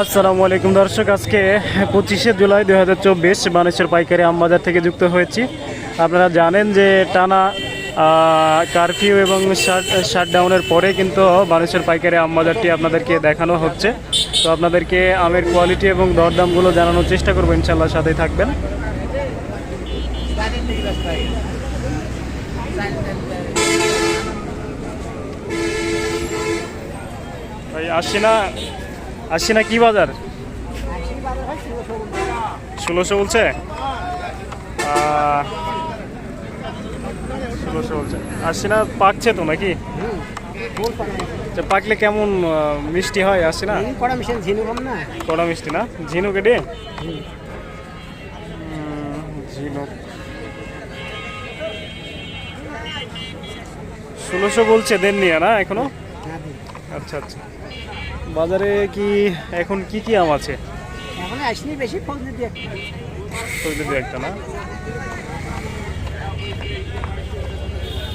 আসসালামু আলাইকুম দর্শক, আজকে পঁচিশে জুলাই দু হাজার চব্বিশ বানেশ্বর পাইকারি আমবাজার থেকে যুক্ত হয়েছি। আপনারা জানেন যে টানা কারফিউ এবং শাটডাউনের পরে কিন্তু বানেশ্বর পাইকারি আমবাজারটি আপনাদেরকে দেখানো হচ্ছে। তো আপনাদেরকে আমের কোয়ালিটি এবং দরদামগুলো জানানোর চেষ্টা করব ইনশাল্লাহ সাথেই থাকবেন। আসছি না। আসছি না কি বাজার? ষোলোশো বলছে? ষোলোশো বলছে। আসছি না পাকছে তো নাকি? আচ্ছা, পাকলে কেমন মিষ্টি হয় আসছি না? কড়া মিশন ঝিনু না? কড়া মিষ্টি না? ঝিনুক এটি? ঝিনুক। ষোলোশো বলছে দেননি না এখনও? আচ্ছা আচ্ছা। বাজারে কি এখন কি কি আম আছে? এখন আসনি বেশি দিয়ে ফজলি দু একটা না?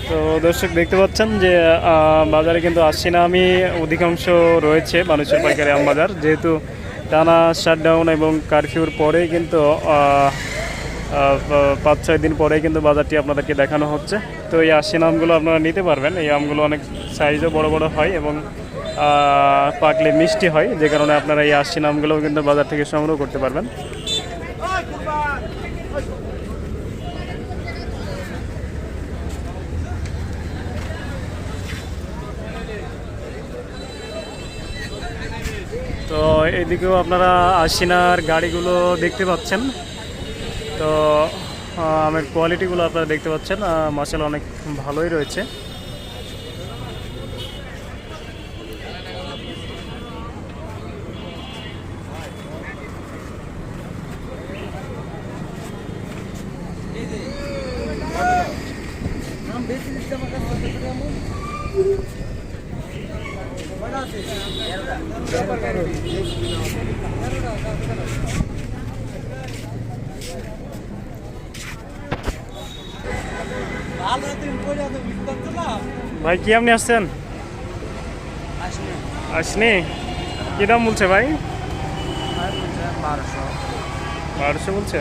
তো দর্শক দেখতে পাচ্ছেন যে বাজারে কিন্তু আসছি না আমি অধিকাংশ রয়েছে মানুষের পাইকারি আম বাজার। যেহেতু টানা শাটডাউন এবং কারফিউর পরে কিন্তু পাঁচ ছয় দিন পরে কিন্তু বাজারটি আপনাদেরকে দেখানো হচ্ছে। তো এই আশি আমগুলো আপনারা নিতে পারবেন। এই আমগুলো অনেক সাইজও বড় বড় হয় এবং পাকলে মিষ্টি হয়, যে কারণে আপনারা এই আশি আমগুলোও কিন্তু বাজার থেকে সংগ্রহ করতে পারবেন। তো এদিকেও আপনারা আশিনার গাড়িগুলো দেখতে পাচ্ছেন। তো আমের কোয়ালিটিগুলো আপনারা দেখতে পাচ্ছেন। মাসাল অনেক ভালোই রয়েছে। ভাই কি আপনি আসছেন? আসনি? কি দাম বলছে ভাই? বারোশো। বারোশো বলছে?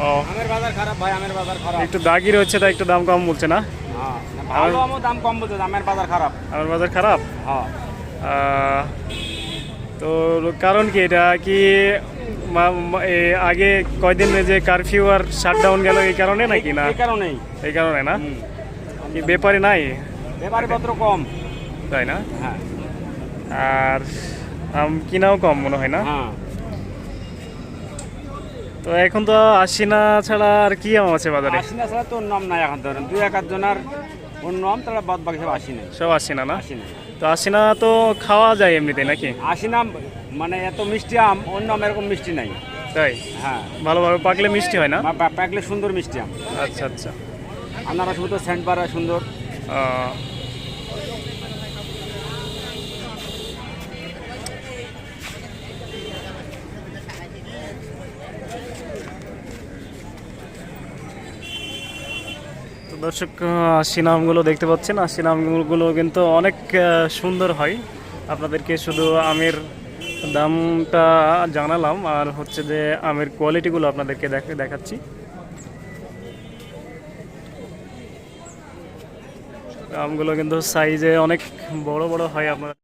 ও। আমের বাজার খারাপ ভাই আমের বাজার খারাপ। একটু দাগি রয়েছে তাই একটু দাম কম বলছে না? হ্যাঁ ভালো আমও দাম কম বলছে আমের বাজার খারাপ। আমার বাজার খারাপ? হ্যাঁ। তো কারণ কি এটা কি আগে কয়দিন যে কারফিউ আর শাটডাউন গেল এই কারণে নাকি না? এই কারণেই। এই কারণে না? কি ব্যাপারে নাই? ব্যাপারী পত্র কম। তাই না? হ্যাঁ। আর আম কিনাও কম মনে হয় না? হ্যাঁ। তো এখন তো আশি না ছাড়া আর কি আম আছে বাজারে? আসি না ছাড়া তো আম নাই এখন ধরেন দুই এক আধজনের অন্য আম তারা বাদ বাকি সব আসি নাই সব আশি না? না তো আশি না তো খাওয়া যায় এমনিতে নাকি? আসি না মানে এত মিষ্টি আম অন্য আম এরকম মিষ্টি নাই। তাই? হ্যাঁ। ভালোভাবে পাকলে মিষ্টি হয় না? পাকলে সুন্দর মিষ্টি আম। আচ্ছা আচ্ছা। আপনারা শুধু সেন্ট পাড়া সুন্দর। দর্শক আশি নামগুলো দেখতে পাচ্ছেন, আর নামগুলো কিন্তু অনেক সুন্দর হয়। আপনাদেরকে শুধু আমের দামটা জানালাম, আর হচ্ছে যে আমের কোয়ালিটিগুলো আপনাদেরকে দেখ- দেখাচ্ছি। আমগুলো কিন্তু সাইজে অনেক বড় বড় হয় আপনার